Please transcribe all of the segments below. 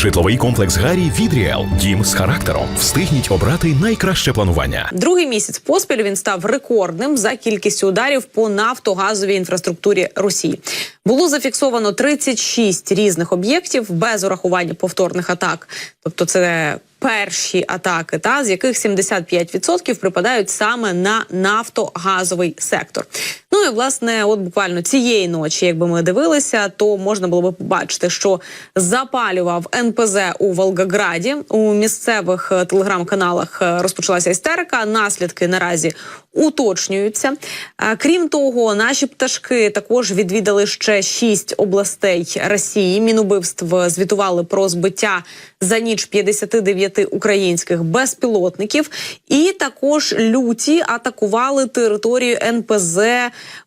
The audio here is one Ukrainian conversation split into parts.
Житловий комплекс Гарі від Ріел. Дім з характером. Встигніть обрати найкраще планування. Другий місяць поспіль він став рекордним за кількістю ударів по нафтогазовій інфраструктурі Росії. Було зафіксовано 36 різних об'єктів без урахування повторних атак. Тобто, це перші атаки, та з яких 75% припадають саме на нафтогазовий сектор. Ну і власне, от буквально цієї ночі, якби ми дивилися, то можна було би побачити, що запалював НПЗ у Волгограді. У місцевих е, телеграм-каналах е, розпочалася істерика. Наслідки наразі уточнюються. Е, Крім того, наші пташки також відвідали ще шість областей Росії. Мінубивств звітували про збиття за ніч 59 українських безпілотників, і також люті атакували територію НПЗ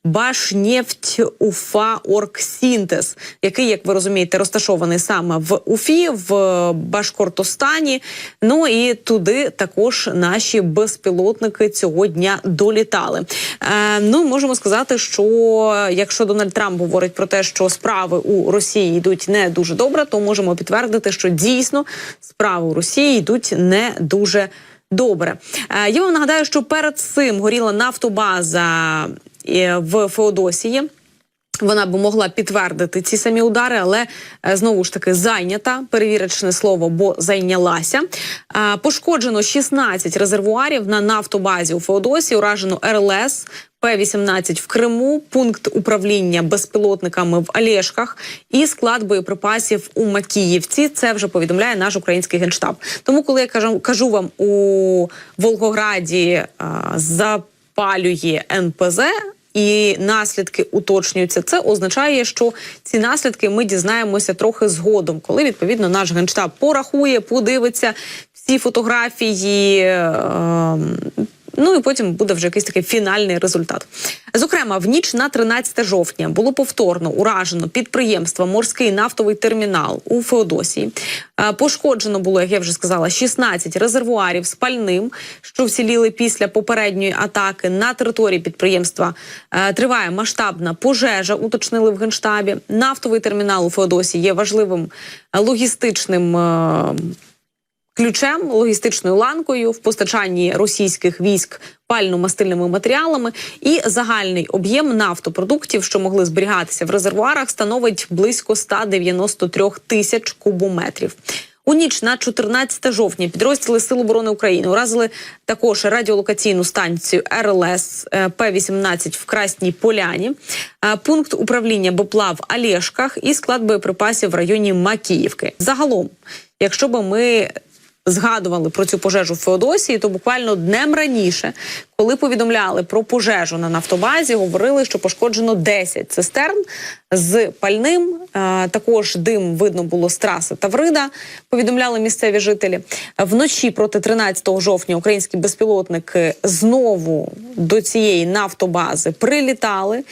Башнефть Уфа Оргсінтез, який, як ви розумієте, розташований саме в Уфі, в Башкортостані. Ну і туди також наші безпілотники цього дня долітали. Е, ну можемо сказати, що якщо Дональд Трамп говорить про те, що справи у Росії йдуть не дуже добре, то можемо підтвердити, що дійсно справи у Росії йдуть не дуже добре. Е, я вам нагадаю, що перед цим горіла нафтобаза е, в Феодосії. Вона б могла підтвердити ці самі удари, але е, знову ж таки зайнята перевірочне слово, бо зайнялася. Е, Пошкоджено 16 резервуарів на нафтобазі у Феодосії, уражено РЛС. П-18 в Криму, пункт управління безпілотниками в Олешках і склад боєприпасів у Макіївці. Це вже повідомляє наш український генштаб. Тому, коли я кажу, кажу вам у Волгограді а, запалює НПЗ. І наслідки уточнюються. Це означає, що ці наслідки ми дізнаємося трохи згодом, коли відповідно наш генштаб порахує, подивиться всі фотографії. Е Ну і потім буде вже якийсь такий фінальний результат. Зокрема, в ніч на 13 жовтня було повторно уражено підприємство Морський нафтовий термінал у Феодосії. Е, Пошкоджено було, як я вже сказала, 16 резервуарів з пальним, що вціліли після попередньої атаки на території підприємства. Е, Триває масштабна пожежа. Уточнили в генштабі. Нафтовий термінал у Феодосії є важливим е, логістичним. Ключем, логістичною ланкою в постачанні російських військ пально-мастильними матеріалами, і загальний об'єм нафтопродуктів, що могли зберігатися в резервуарах, становить близько 193 тисяч кубометрів. У ніч на 14 жовтня підрозділи Сил оборони України уразили також радіолокаційну станцію РЛС е, П-18 в Красній Поляні, е, пункт управління БПЛА в Олешках і склад боєприпасів в районі Макіївки. Загалом, якщо би ми згадували про цю пожежу в Феодосії, то буквально днем раніше, коли повідомляли про пожежу на нафтобазі, говорили, що пошкоджено 10 цистерн з пальним. Е, Також дим видно було з траси Таврида. Повідомляли місцеві жителі. Вночі проти 13 жовтня українські безпілотники знову до цієї нафтобази прилітали.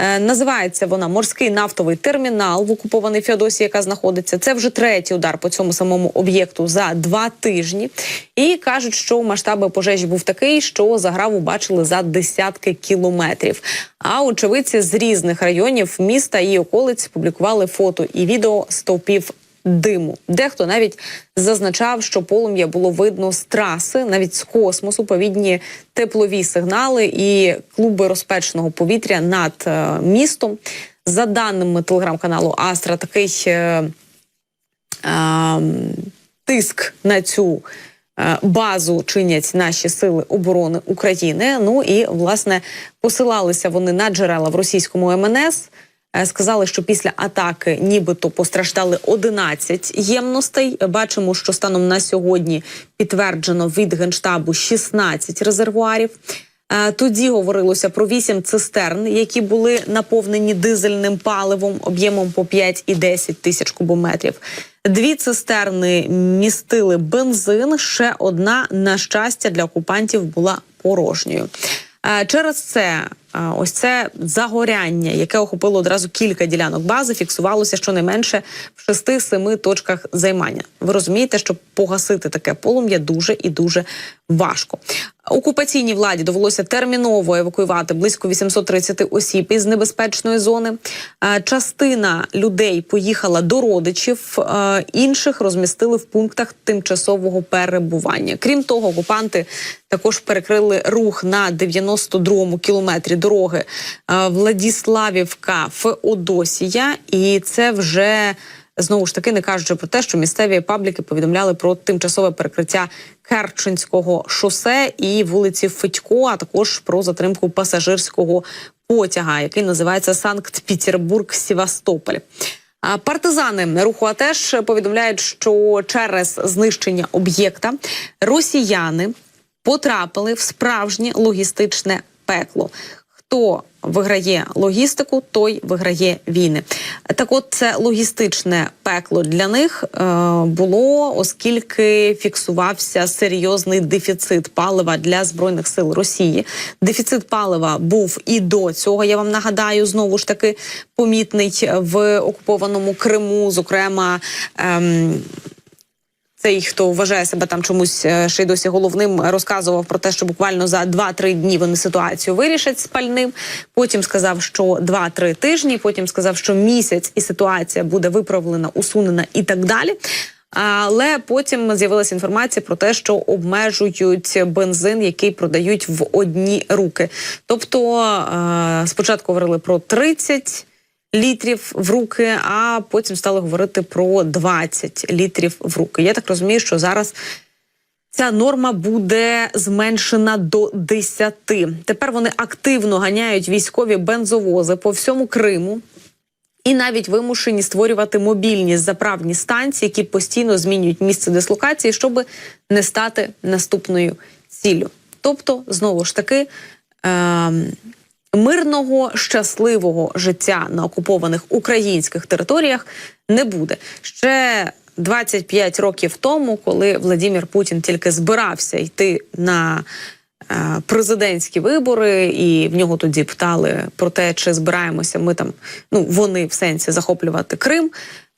Е, Називається вона морський нафтовий термінал в окупованій Феодосії, яка знаходиться. Це вже третій удар по цьому самому об'єкту за два тижні. І кажуть, що масштаби пожежі був такий, що заграву бачили за десятки кілометрів. А очевидці з різних районів міста і околиць публікували фото і відео стовпів диму. Дехто навіть зазначав, що полум'я було видно з траси, навіть з космосу, повідні теплові сигнали і клуби розпеченого повітря над е, містом. За даними телеграм-каналу Астра, такий е, е, тиск на цю. е, Базу чинять наші сили оборони України. Ну і власне посилалися вони на джерела в російському МНС. Е, Сказали, що після атаки нібито постраждали 11 ємностей. Бачимо, що станом на сьогодні підтверджено від генштабу 16 резервуарів. Е, Тоді говорилося про 8 цистерн, які були наповнені дизельним паливом об'ємом по 5 і 10 тисяч кубометрів. Дві цистерни містили бензин. Ще одна, на щастя, для окупантів була порожньою. Е, Через це ось це загоряння, яке охопило одразу кілька ділянок бази, фіксувалося щонайменше в 6-7 точках займання. Ви розумієте, що погасити таке полум'я дуже і дуже важко. Окупаційній владі довелося терміново евакуювати близько 830 осіб із небезпечної зони. Частина людей поїхала до родичів, інших розмістили в пунктах тимчасового перебування. Крім того, окупанти також перекрили рух на 92-му кілометрі дороги е, Владіславівка Феодосія, і це вже знову ж таки не кажучи про те, що місцеві пабліки повідомляли про тимчасове перекриття Керченського шосе і вулиці Федько, а також про затримку пасажирського потяга, який називається Санкт-Петербург Сівастополь. Партизани руху АТЕШ повідомляють, що через знищення об'єкта росіяни потрапили в справжнє логістичне пекло. Хто виграє логістику, той виграє війни. Так, от це логістичне пекло для них е, було, оскільки фіксувався серйозний дефіцит палива для збройних сил Росії. Дефіцит палива був і до цього. Я вам нагадаю, знову ж таки помітний в окупованому Криму, зокрема. Ем, цей, хто вважає себе там чомусь е, ще й досі головним, розказував про те, що буквально за 2-3 дні вони ситуацію вирішать з пальним. Потім сказав, що 2-3 тижні. Потім сказав, що місяць і ситуація буде виправлена, усунена і так далі. Але потім з'явилася інформація про те, що обмежують бензин, який продають в одні руки. Тобто е, спочатку говорили про 30 літрів в руки, а потім стали говорити про 20 літрів в руки. Я так розумію, що зараз. Ця норма буде зменшена до 10. Тепер вони активно ганяють військові бензовози по всьому Криму. І навіть вимушені створювати мобільні заправні станції, які постійно змінюють місце дислокації, щоб не стати наступною ціллю. Тобто, знову ж таки, е- мирного щасливого життя на окупованих українських територіях не буде. Ще 25 років тому, коли Владимир Путін тільки збирався йти на президентські вибори, і в нього тоді питали про те, чи збираємося ми там, ну вони в сенсі захоплювати Крим.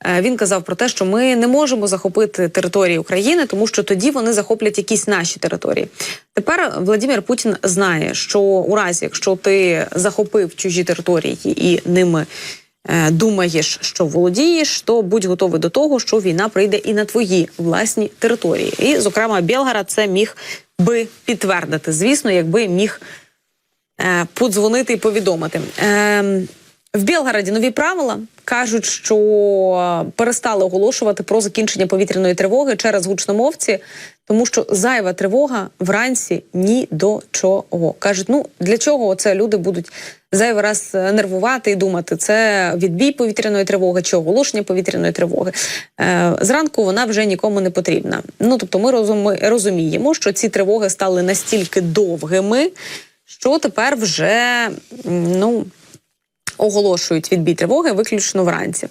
Е, Він казав про те, що ми не можемо захопити території України, тому що тоді вони захоплять якісь наші території. Тепер Владимир Путін знає, що у разі, якщо ти захопив чужі території і ними е, думаєш, що володієш, то будь готовий до того, що війна прийде і на твої власні території. І, зокрема, Білгород це міг би підтвердити, звісно, якби міг е, подзвонити і повідомити. Е, в Білгороді нові правила кажуть, що перестали оголошувати про закінчення повітряної тривоги через гучномовці, тому що зайва тривога вранці ні до чого. кажуть, ну для чого це люди будуть зайвий раз нервувати і думати, це відбій повітряної тривоги чи оголошення повітряної тривоги. Е, зранку вона вже нікому не потрібна. Ну тобто, ми розуміємо, що ці тривоги стали настільки довгими, що тепер вже ну оголошують відбій тривоги виключно вранці.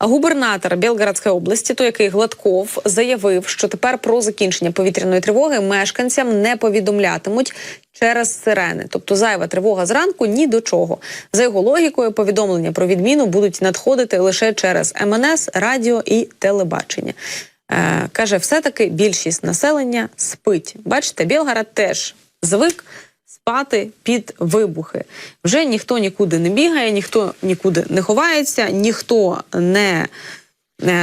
Губернатор Білгородської області, той який Гладков, заявив, що тепер про закінчення повітряної тривоги мешканцям не повідомлятимуть через сирени. Тобто зайва тривога зранку ні до чого. За його логікою, повідомлення про відміну будуть надходити лише через МНС, радіо і телебачення. Е, каже, все-таки більшість населення спить. Бачите, Білгород теж звик спати під вибухи. Вже ніхто нікуди не бігає, ніхто нікуди не ховається, ніхто не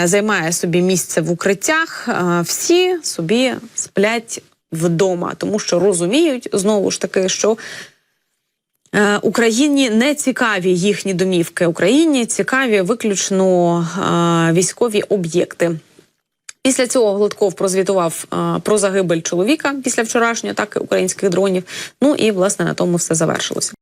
займає собі місце в укриттях. Всі собі сплять вдома, тому що розуміють знову ж таки, що. Е, Україні не цікаві їхні домівки. Україні цікаві виключно е, військові об'єкти. Після цього Гладков прозвітував а, про загибель чоловіка після вчорашньої атаки українських дронів. Ну і власне на тому все завершилося.